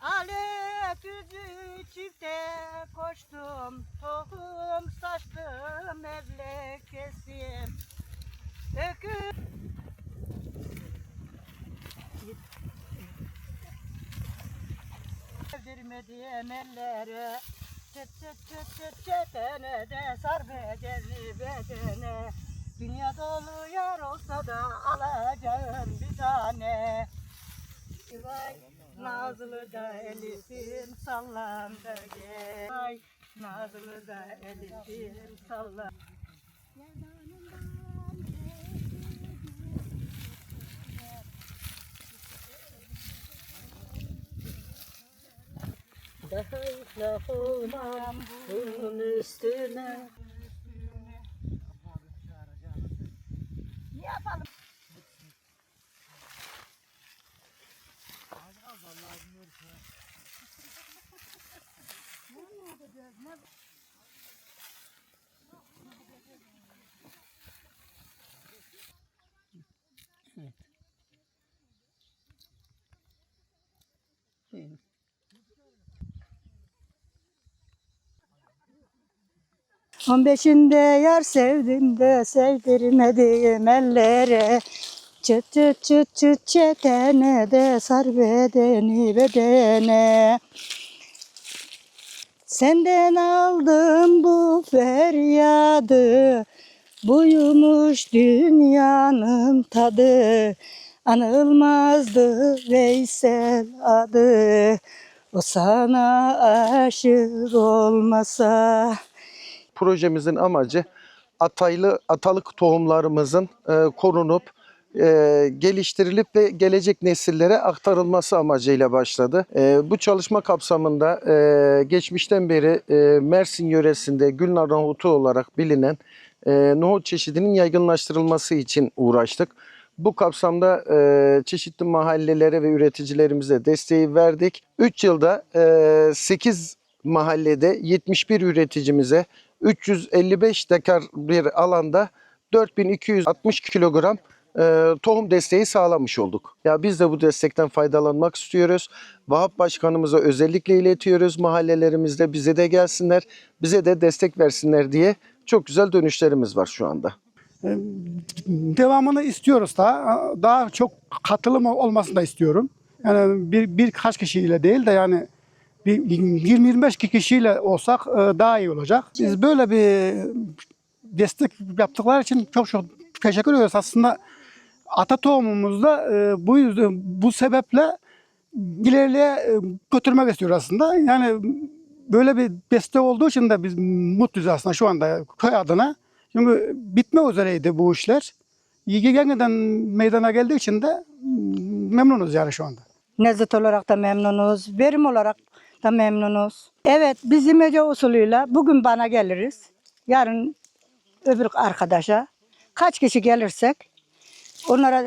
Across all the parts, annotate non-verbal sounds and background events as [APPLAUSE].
Ale düzü çifte koştum, tohum saçtım, evle kesim. Öküz Sevdirmediğim ellere Çıt çıt çıt çıt çetene de sar bedelini bedene Dünya dolu yar olsa da alacağım bir tane Vay Nazlı da Elif'im sallan da gel Vay Nazlı da Elif'im sallan Daha iflah olmam bunun üstüne Ne yapalım? On beşinde yar sevdim de sevdirmedim ellere. Çıt çıt çıt çıt çetene de sar bedeni bedene Senden aldım bu feryadı Buymuş dünyanın tadı. Anılmazdı Veysel adı O sana aşık olmasa. Projemizin amacı ataylı atalık tohumlarımızın e, korunup e, geliştirilip ve gelecek nesillere aktarılması amacıyla başladı. E, bu çalışma kapsamında e, geçmişten beri e, Mersin yöresinde Gülnar nohutu olarak bilinen e, nohut çeşidinin yaygınlaştırılması için uğraştık. Bu kapsamda e, çeşitli mahallelere ve üreticilerimize desteği verdik. 3 yılda e, 8 mahallede 71 üreticimize 355 dekar bir alanda 4260 kilogram e, tohum desteği sağlamış olduk. Ya biz de bu destekten faydalanmak istiyoruz. Vahap Başkanımıza özellikle iletiyoruz. Mahallelerimizde bize de gelsinler, bize de destek versinler diye çok güzel dönüşlerimiz var şu anda. devamını istiyoruz daha. Daha çok katılım olmasını da istiyorum. Yani bir birkaç kişiyle değil de yani bir 20-25 kişiyle olsak e, daha iyi olacak. Biz böyle bir destek yaptıkları için çok çok teşekkür ediyoruz. Aslında ata tohumumuzda e, bu yüzden bu sebeple ileriye e, götürmek istiyoruz aslında. Yani böyle bir destek olduğu için de biz mutluyuz aslında şu anda köy adına. Çünkü bitme üzereydi bu işler. Yeniden meydana geldiği için de memnunuz yani şu anda. Lezzet olarak da memnunuz, verim olarak da memnunuz. Evet, biz imece usulüyle bugün bana geliriz, yarın öbür arkadaşa. Kaç kişi gelirsek onlara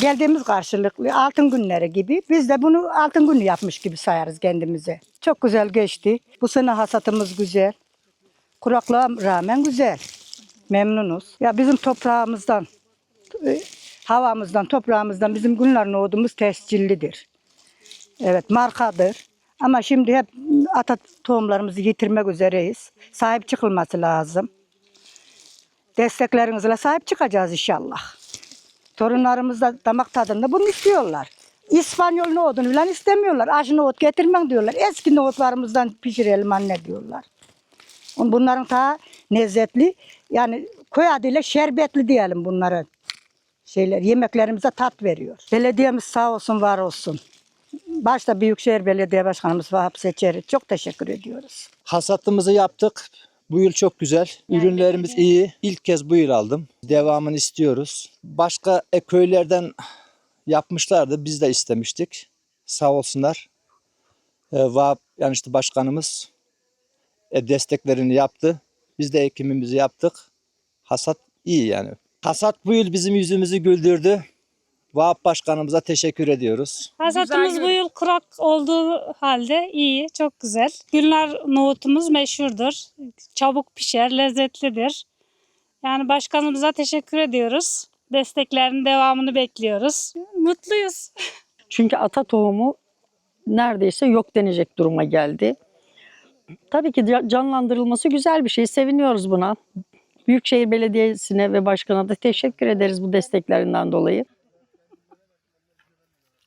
geldiğimiz karşılıklı altın günleri gibi biz de bunu altın günü yapmış gibi sayarız kendimize. Çok güzel geçti. Bu sene hasatımız güzel. Kuraklığa rağmen güzel. Memnunuz. Ya bizim toprağımızdan, e, havamızdan, toprağımızdan bizim günler nohudumuz tescillidir. Evet markadır. Ama şimdi hep ata tohumlarımızı yitirmek üzereyiz. Sahip çıkılması lazım. Desteklerinizle sahip çıkacağız inşallah. Torunlarımız da damak tadında bunu istiyorlar. İspanyol nohudunu falan istemiyorlar. Acı nohut getirmen diyorlar. Eski nohutlarımızdan pişirelim anne diyorlar. Bunların ta lezzetli yani köy adıyla şerbetli diyelim bunlara şeyler yemeklerimize tat veriyor. Belediyemiz sağ olsun var olsun. Başta Büyükşehir Belediye Başkanımız Vahap Seçer'i çok teşekkür ediyoruz. Hasatımızı yaptık. Bu yıl çok güzel. Ürünlerimiz iyi. İlk kez bu yıl aldım. Devamını istiyoruz. Başka e, köylerden yapmışlardı. Biz de istemiştik. Sağ olsunlar. E, Vahap yani işte başkanımız e, desteklerini yaptı. Biz de ekimimizi yaptık. Hasat iyi yani. Hasat bu yıl bizim yüzümüzü güldürdü. Vahap başkanımıza teşekkür ediyoruz. Hasatımız bu yıl kurak olduğu halde iyi, çok güzel. Günler nohutumuz meşhurdur. Çabuk pişer, lezzetlidir. Yani başkanımıza teşekkür ediyoruz. Desteklerinin devamını bekliyoruz. Mutluyuz. [LAUGHS] Çünkü ata tohumu neredeyse yok denecek duruma geldi. Tabii ki ca- canlandırılması güzel bir şey. Seviniyoruz buna. Büyükşehir Belediyesi'ne ve başkana da teşekkür ederiz bu desteklerinden dolayı.